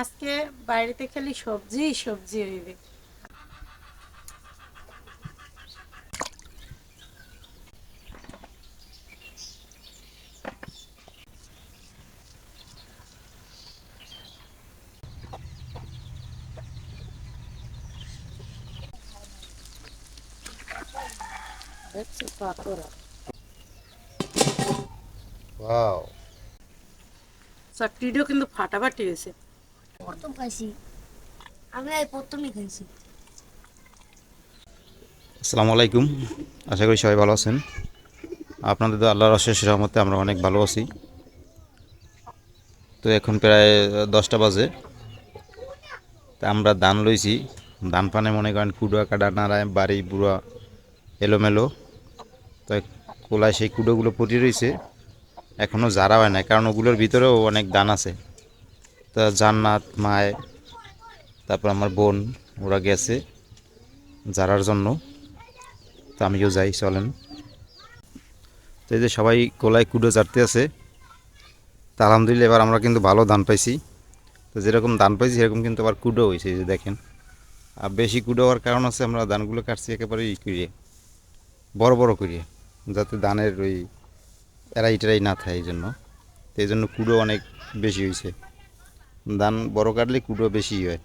আজকে বাড়িতে খালি সবজি সবজি হইবে। চাটনিটাও কিন্তু ফাটাফাটি হয়েছে। প্রথম খাইছি। আমি এই প্রথমই খাইছি। আসসালামু আলাইকুম। আশা করি সবাই ভালো আছেন। আপনাদের তো আল্লাহর অশেষ রহমতে আমরা অনেক ভালো আছি। তো এখন প্রায় দশটা বাজে। তা আমরা ধান লইছি। ধান পানে মনে করেন কুড়া কাটা নাড়ায় বাড়ি, বুড়া, এলোমেলো। তো কোলায় সেই কুড়োগুলো পড়ে রয়েছে এখনও জারা হয় না কারণ ওগুলোর ভিতরেও অনেক দান আছে। তা জান্নাত, মায়, তারপর আমার বোন, ওরা গেছে জারার জন্য। তো আমিও যাই, চলেন। তো এই যে সবাই কোলায় কুডো চারতে আছে। তা আলহামদুলিল্লাহ এবার আমরা কিন্তু ভালো ধান পাইছি। তো যেরকম ধান পাইছি, সেরকম কিন্তু আবার কুডো হয়েছে যে দেখেন। আর বেশি কুডো হওয়ার কারণ আছে আমরা ধানগুলো কাটছি একেবারে ই করিয়ে, বড় বড় করিয়ে, যাতে ধানের ওই এরাই টেরাই না থাকে এই জন্য তো এই জন্য কুডো অনেক বেশি হয়েছে ধান বড় কাটলে কুটো বেশি হয়।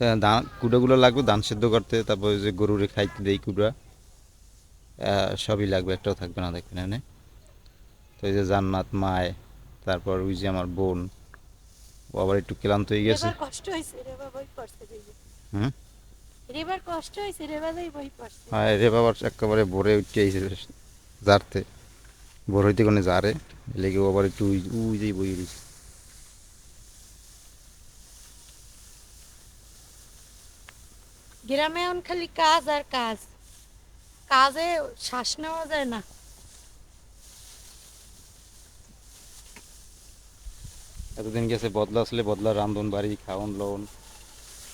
হ্যাঁ, ধান কুড়োগুলো লাগবে ধান সেদ্ধ করতে তারপর যে গরুরে খাইতে দেই কুড়া আহ, সবই লাগবে একটাও থাকবে না দেখবেন এখানে তো এই যে জান্নাত মায় তারপর ওই যে আমার বোন ও আবার একটু ক্লান্ত হয়ে গেছে। কষ্ট হয়েছে রে বাবা বই পড়ছে হুম? এবার কষ্ট হয়েছে রে বই পড়ছে। হ্যাঁ রে বাবার একেবারে ভোরে উঠে আইছে জারতে। ভোর হইতে কোনো জারে লেগে ও আবার একটু ওই- ওই যে বই দিছে গ্রামে এখন খালি কাজ আর কাজ। কাজে শ্বাস নেওয়া যায় না। এতদিন গেছে বদলা আসলে বদলা, রান্ধন বাড়ি খাওয়ন লোন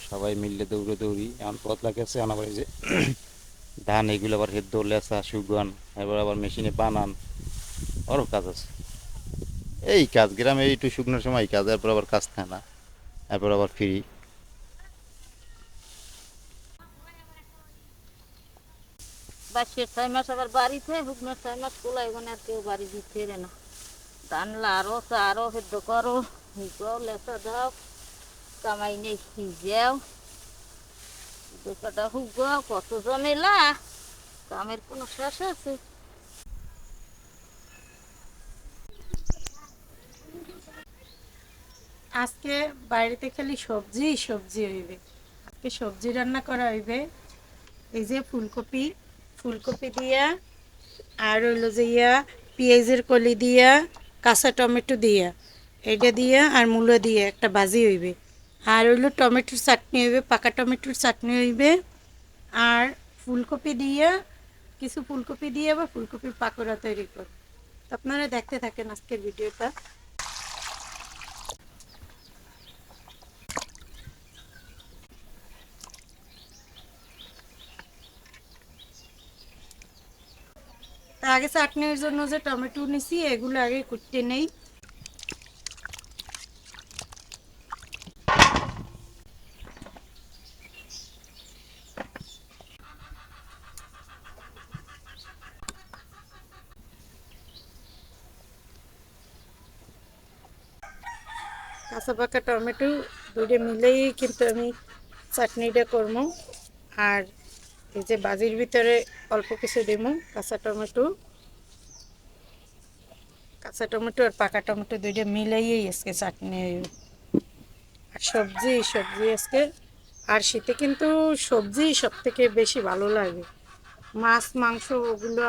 সবাই মিললে দৌড়ে দৌড়ি। এখন বদলা গেছে এই যে ধান, এগুলো আবার হেদ্দ লেসা সুগান এবার আবার মেশিনে বানান আরও কাজ আছে। এই কাজ, গ্রামে একটু শুকনোর সময় কাজ, এরপর আবার কাজ থাকে না, এরপর আবার ফ্রি। বাসের ছয় মাস আবার বাড়িতে শুকনো ছয় মাস কোলা এখানে আর কেউ বাড়ি দিতে না। ধান লাড়ো চারো সেদ্ধ করো হিগো লেসা দাও, কামাই নেই সিজাও দোকাটা হুগো, কত জমেলা কামের কোনো শেষ আছে। আজকে বাড়িতে খালি সবজি সবজি হইবে। আজকে সবজি রান্না করা হইবে, এই যে ফুলকপি ফুলকপি দিয়া, আর হইল যে ইয়া পেঁয়াজের কলি দিয়া, কাঁচা টমেটো দিয়া। এটা দিয়া আর মূলো দিয়ে একটা ভাজি হইবে। আর হইল টমেটোর চাটনি হইবে, পাকা টমেটোর চাটনি হইবে। আর ফুলকপি দিয়া, কিছু ফুলকপি দিয়ে আবার ফুলকপির পাকোড়া তৈরি করবে আপনারা দেখতে থাকেন আজকের ভিডিওটা। আগে চাটনির জন্য যে টমেটো নিছি, এগুলো আগে কুটতে নেই। কাঁচা পাকা টমেটো দুইটা মিলেই কিন্তু আমি চাটনিটা করব। আর এই যে বাজির ভিতরে অল্প কিছু দিব, কাঁচা টমেটো। কাঁচা টমেটো আর পাকা টমেটো দুইটা মিলাইয়েই আজকে চাটনি আর সবজি সবজি আজকে। আর শীতে কিন্তু সবজি সব থেকে বেশি ভালো লাগে। মাছ, মাংস ওগুলো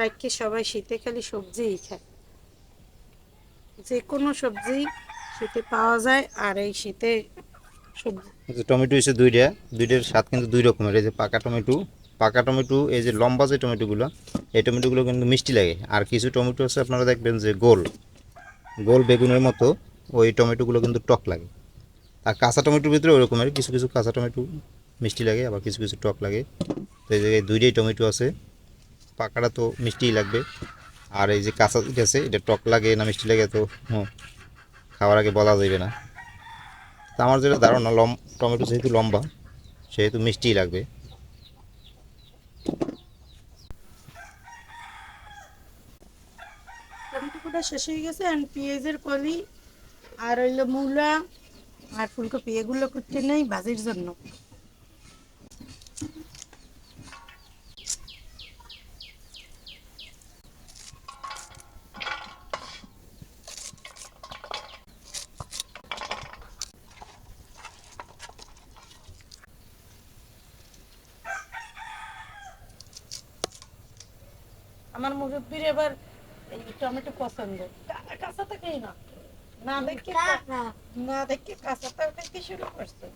রাখি সবাই শীতে খালি সবজিই খায়। যে কোনো সবজি শীতে পাওয়া যায় আর এই শীতে সবজি। টমেটো এসে দুইটা, দুইটার স্বাদ কিন্তু দুই রকমের। এই যে পাকা টমেটো পাকা টমেটো, এই যে লম্বা যে টমেটোগুলো এই টমেটোগুলো কিন্তু মিষ্টি লাগে। আর কিছু টমেটো আছে আপনারা দেখবেন যে গোল গোল বেগুনের মতো ওই টমেটোগুলো কিন্তু টক লাগে। আর কাঁচা টমেটোর ভিতরে ওই রকমের কিছু কিছু কাঁচা টমেটো মিষ্টি লাগে, আবার কিছু কিছু টক লাগে। তো এই জায়গায় দুইটাই টমেটো আছে, পাকাটা তো মিষ্টিই লাগবে। আর এই যে কাঁচা আছে এটা টক লাগে না মিষ্টি লাগে তো খাওয়ার আগে বলা যাবে না। তা আমার যেটা ধারণা, লম, টমেটো যেহেতু লম্বা, সেহেতু মিষ্টিই লাগবে টমেটো কুটা শেষ হয়ে গেছে আর পেঁয়াজের কলি আর হইল মূলা আর ফুলকপি, এগুলো করতে নেই ভাজির জন্য। আমার মুরব্বীর এবার এই টমেটো পছন্দ। কাঁচা থেকেই না না দেখে না দেখে কাঁচা দেখতে শুরু করছে।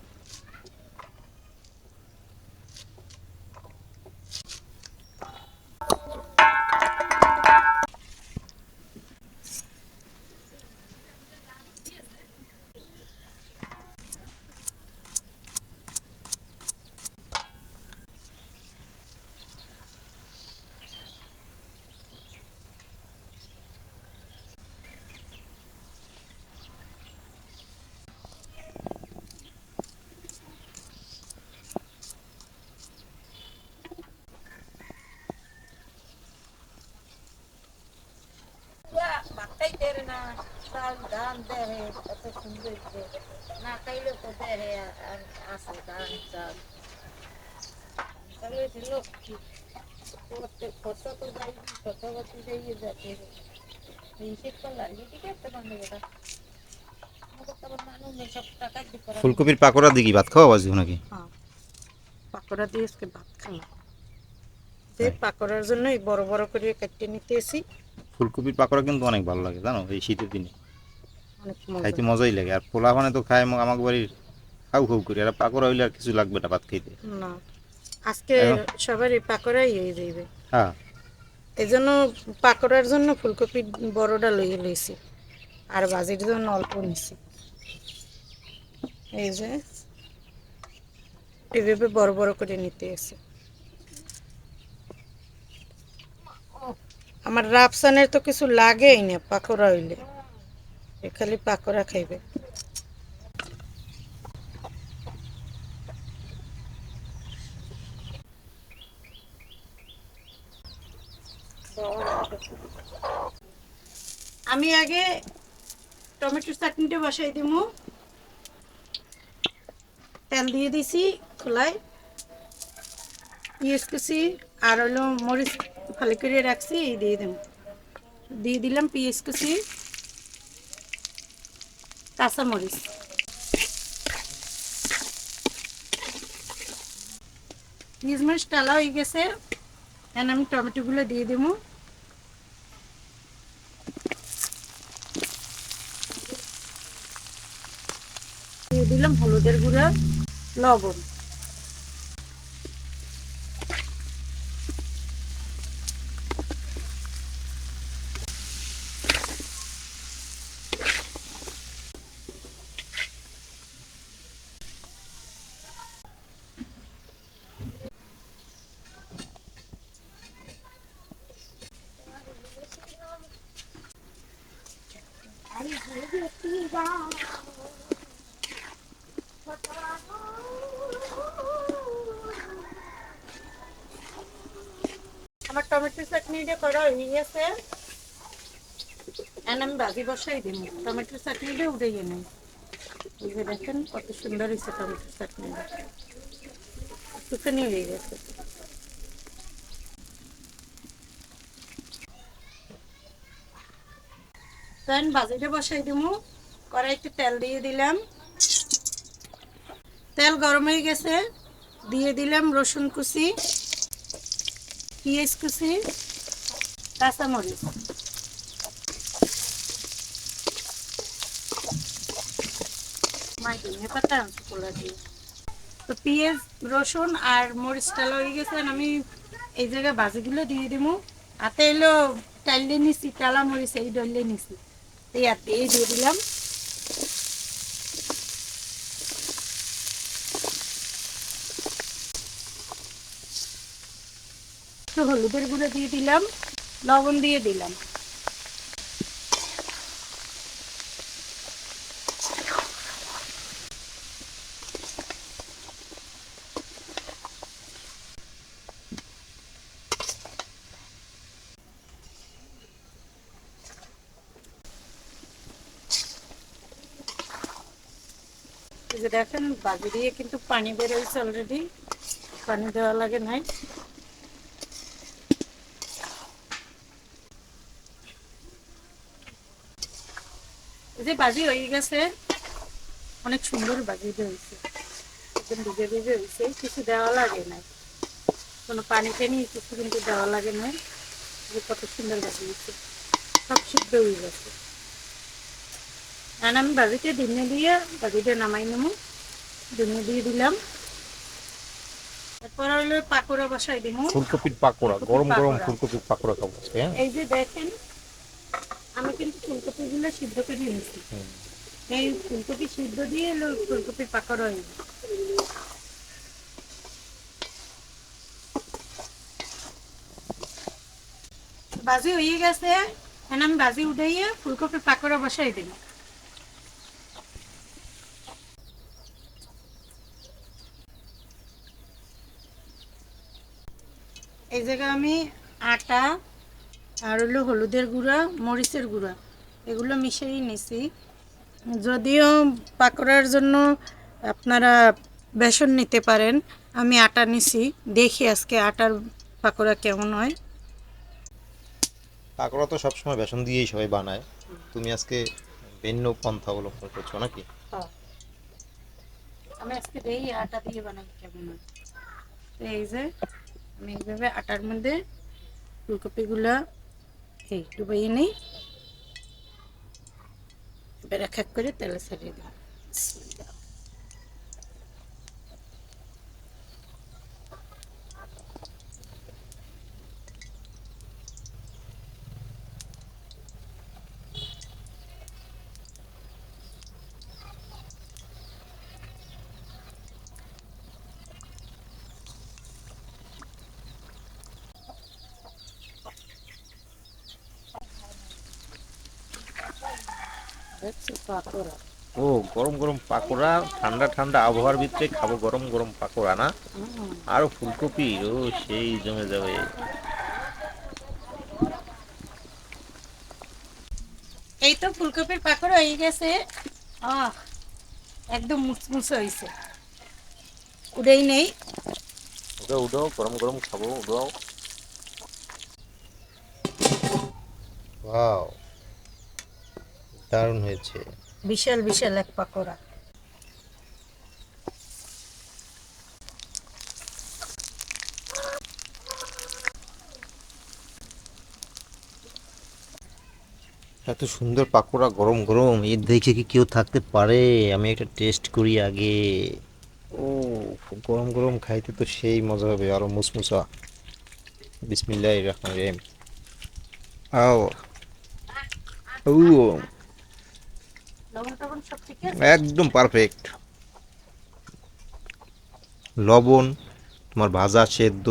ধান দেহে সুন্দর না খাইলে তো দেহে আছে ধান চাল তাহলে যে লক্ষ্মী করতে দিয়ে ফুলকপির পাকোড়া দিকে ভাত খাওয়া বাজি নাকি? হ্যাঁ পাকোড়া দিয়ে আজকে ভাত খালাম যে পাকোড়ার জন্য এই বড় বড় করে কেটে নিতে এসি ফুলকপির পাকোড়া কিন্তু অনেক ভালো লাগে জানো? এই শীতের দিনে। খাইতে মজাই লাগে। আর পোলা মানে তো খায় আমাকে বাড়ির খাও খাও করি। আর পাকোড়া হইলে আর কিছু লাগবে না ভাত খাইতে। না। আজকে এখন- সবার পাকোড়াই হয়ে যাইবে। হ্যাঁ। এই জন্য পাকোড়ার জন্য ফুলকপি বড়টা লইয়ে লইছি। আর ভাজির জন্য অল্প নিছি। এই যে এভাবে বড় বড় করে নিতে এসে আমার রাফসানের তো কিছু লাগেই না, পাকোড়া হইলে। খালি পাকোড়া খাইবে। আমি আগে টমেটোর চাটনিটা বসাই দিব তেল দিয়ে দিছি খোলায় পিঁয়াজ কুচি আর হলো মরিচ ভালো করে রাখছি এই দিয়ে দেব দিয়ে দিলাম পিঁয়াজ কুচি কাঁচা মরিচ পিঁয়াজ মরিচ টালা হয়ে গেছে এখন আমি টমেটোগুলো দিয়ে দেবো দিয়ে দিলাম হলুদের গুঁড়া লবণ আমার চাটনিটা করা হয়ে গেছে। এখন আমি ভাজি বসাই দিব। টমেটো চাটনিটা দেখেন কত সুন্দর হয়েছে টমেটো চাটনিটা। একটুখানি হয়ে গেছে। ভাজিটা বসাই দিব। কড়াইতে তেল দিয়ে দিলাম। তেল গরম হয়ে গেছে। দিয়ে দিলাম রসুন কুচি, পেঁয়াজ কুচি। কাঁচামরিচ। মাইকে পাতা তো পেঁয়াজ, রসুন আর মরিচটা লয়ে গেছেন আমি এই জায়গায় ভাজিগুলো দিয়ে দিব হাতে এলো টাইলে নিছি টালা মরিচ এই ডলে নিছি। এই এই দিয়ে দিলাম। হলুদের গুঁড়ো দিয়ে দিলাম। লবণ দিয়ে দিলাম। দেখেন বাজি দিয়ে কিন্তু পানি বেরোয়েছে অলরেডি পানি দেওয়া লাগে নাই। যে বাজি হয়ে গেছে অনেক সুন্দর বাজি হয়েছে। একদম ভিজে ভিজে হয়েছে কিছু দেওয়া লাগে নাই। কোনো পানি টানি কিছু কিন্তু দেওয়া লাগে না যে কত সুন্দর বাজি হয়েছে। সব সিদ্ধ হয়ে গেছে। আর আমি বাজিতে দিনে দিয়ে বাজিটা নামাই নেব। দিনে দিয়ে দিলাম। তারপর হলো পাকোড়া বসাই দিব। ফুলকপির পাকোড়া গরম গরম ফুলকপির পাকোড়া খাব হ্যাঁ? এই যে দেখেন আমি কিন্তু ফুলকপিগুলো সিদ্ধ করে নিয়েছি। এই ফুলকপি সিদ্ধ দিয়ে এলো ফুলকপির পাকড় হয়ে। বাজি হয়ে গেছে। এখন আমি বাজি উঠাইয়ে ফুলকপির পাকড়া বসাই দিই এই জায়গায় আমি আটা আর হলো হলুদের গুঁড়া মরিচের গুঁড়া এগুলো মিশিয়ে নিছি। যদিও পাকোড়ার জন্য আপনারা বেসন নিতে পারেন আমি আটা নিছি। দেখি আজকে আটার পাকোড়া কেমন হয়। পাকোড়া তো সবসময় বেসন দিয়েই সবাই বানায়। তুমি আজকে ভিন্ন পন্থা অবলম্বন করছ নাকি? আমি আজকে এই আটা দিয়ে বানাই কেমন হয়। এই যে আমি এইভাবে আটার মধ্যে ফুলকপিগুলো এই ডুবাইয়ে নেই। এবার এক এক করে তেলে ছাড়িয়ে দিই ও গরম গরম পাকোড়া ঠান্ডা ঠান্ডা আবহাওয়ার ভিতরে খাব গরম গরম পাকোড়া না। আরও ফুলকপি? ও সেই জমে যাবে। এই তো ফুলকপির পাকড় হয়ে গেছে। আহ একদম মুচমুচে হয়েছে। উড়েই নেই। উঠো উঠো গরম গরম খাব উঠাও ওয়াও। দারুণ হয়েছে। বিশাল বিশাল এক পাকোড়া। এত সুন্দর পাকোড়া গরম গরম। এর দেখে কি কেউ থাকতে পারে? আমি একটা টেস্ট করি আগে। ও গরম গরম। খাইতে তো সেই মজা হবে। আরও মুসমুসা। বিসমিল্লাহ রহমান রহিম। আও। ও লবণ টবণ সব ঠিক আছে একদম পারফেক্ট লবণ, তোমার ভাজা, সেদ্ধ।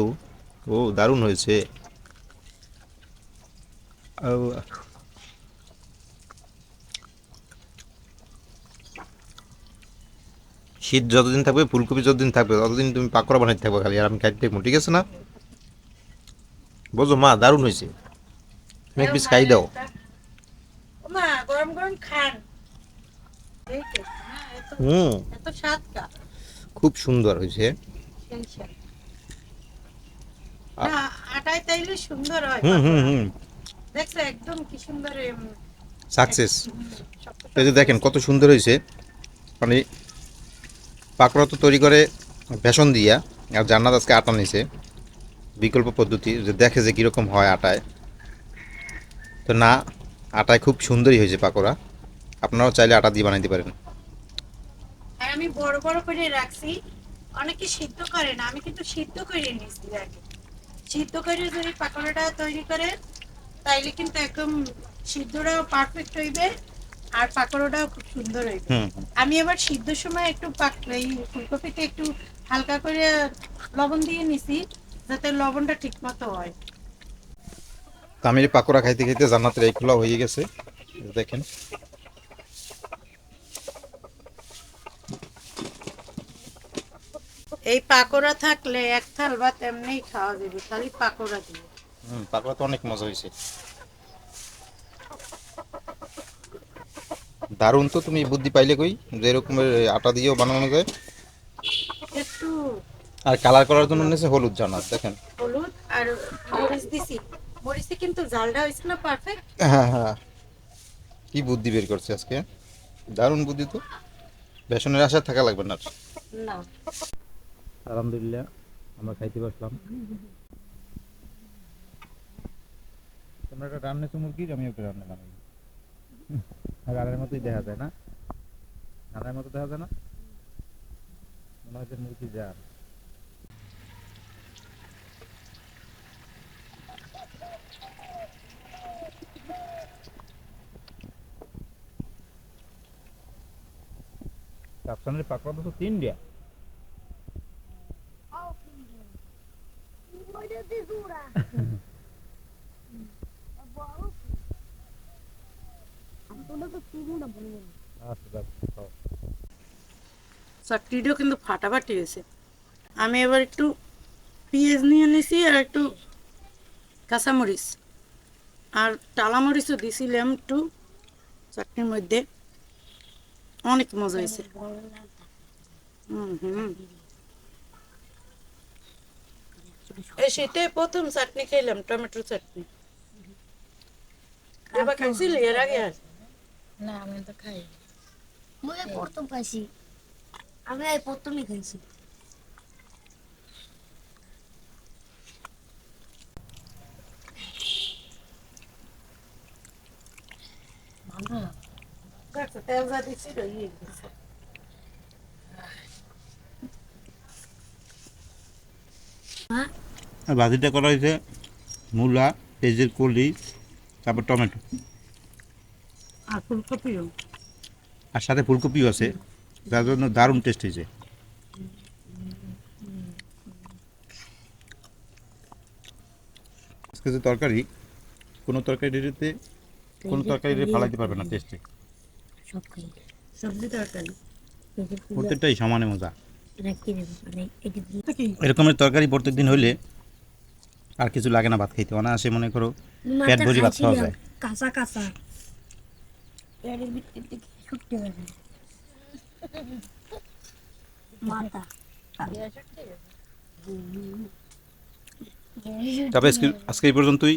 ও, দারুণ হয়েছে। শীত যতদিন থাকবে, ফুলকপি যতদিন থাকবে, ততদিন তুমি পাকোড়া বানাইতে থাকবে খালি, আর আমি খাইতে থাকব, ঠিক আছে না? বোঝো, মা, দারুণ হয়েছে। তুমি এক পিস খাই দাও। মা, গরম গরম খান। হুম। স্বাদ কা খুব সুন্দর হয়েছে। আটায় তাইলে সুন্দর হয় হুম হুম হুম। দেখছ একদম কি সুন্দর সাকসেস এই যে দেখেন কত সুন্দর হয়েছে। মানে পাকোড়া তো তৈরি করে বেসন দিয়া আর জান্নাত আজকে আটা নিছে। বিকল্প পদ্ধতি যে দেখে যে কীরকম হয় আটায়। তো না আটায় খুব সুন্দরই হয়েছে পাকোড়া। আপনারাও চাইলে আটা দিয়ে বানাইতে পারেন। আর আমি বড় বড় করে রাখছি অনেকে সিদ্ধ করে না আমি কিন্তু সিদ্ধ করে নিয়েছি আগে। সিদ্ধ করে যদি পাকোড়াটা তৈরি করে তাইলে কিন্তু একদম সিদ্ধটাও পারফেক্ট হইবে আর পাকোড়াটাও খুব সুন্দর হইবে। আমি আবার সিদ্ধর সময় একটু পাক এই ফুলকপিতে একটু হালকা করে লবণ দিয়ে নিছি যাতে লবণটা ঠিক মতো হয়। তো আমি এই পাকোড়া খাইতে খাইতে জান্নাতের এই খোলা হয়ে গেছে দেখেন। এই পাকোড়া থাকলে এক থাল ভাত এমনিই খাওয়া যাবে খালি পাকোড়া দিয়ে। হুম পাকোড়া তো অনেক মজা হয়েছে। দারুণ তো তুমি বুদ্ধি পাইলে কই যে এরকমের আটা দিয়েও বানানো যায়। একটু আর কালার করার জন্য নিয়েছে হলুদ জানা দেখেন। হলুদ আর মরিচ দিছি। মরিচে কিন্তু জালটা হয়েছে না পারফেক্ট হ্যাঁ হ্যাঁ। কি বুদ্ধি বের করছে আজকে? দারুণ বুদ্ধি তো। বেসনের আশা থাকা লাগবে না না। আলহামদুলিল্লাহ, আমরা খাইতে বসলাম। তোমরা একটা রান্না মুরগির? আমি একটা রান্না বানাই। রান্নার মতোই দেখা যায় না? রান্নার মতো দেখা যায় না? মনে হচ্ছে মুরগি যা কাপসানের পাকড়া তো তিন দিয়া আচ্ছা খাও চাটনিটাও কিন্তু ফাটাফাটি হয়েছে। আমি এবার একটু পেঁয়াজ নিয়ে নিয়েছি আর একটু কাঁচামরিচ। আর টালামরিচও দিছিলাম একটু চাটনির মধ্যে। অনেক মজা হয়েছে। এই শীতে প্রথম চাটনি খেলাম টমেটো চাটনি। এবার খাইছিলি? এর আগে আর? মুই এই প্রথম খাইছি। আমি এই প্রথমই খাইছি তেল যা দিচ্ছি তো ইয়ে আর ভাজিটা করা হয়েছে মূলা পেঁয়াজের কলি তারপর টমেটো। আর ফুলকপিও। আর সাথে ফুলকপিও আছে। যার জন্য দারুণ টেস্ট হয়েছে। আজকে যে তরকারি কোনো তরকারিতে কোনো তরকারি ফালাইতে পারবে না টেস্টে সবজি তরকারি। প্রত্যেকটাই সমানে মজা। কি? এরকমের তরকারি প্রত্যেক দিন হইলে আর কিছু লাগে না ভাত খাইতে। অনায়াসে মনে করো পেট ভরি ভাত খাওয়া যায়। কাঁচা কাঁচা। তবে আজকে আজকে এই পর্যন্তই।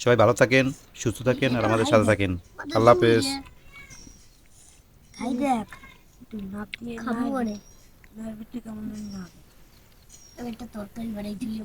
সবাই ভালো থাকেন সুস্থ থাকেন আর আমাদের সাথে থাকেন। আল্লাহ হাফেজ। খাই দেখ। একটু নাক দিয়ে খাব তরকারি দিল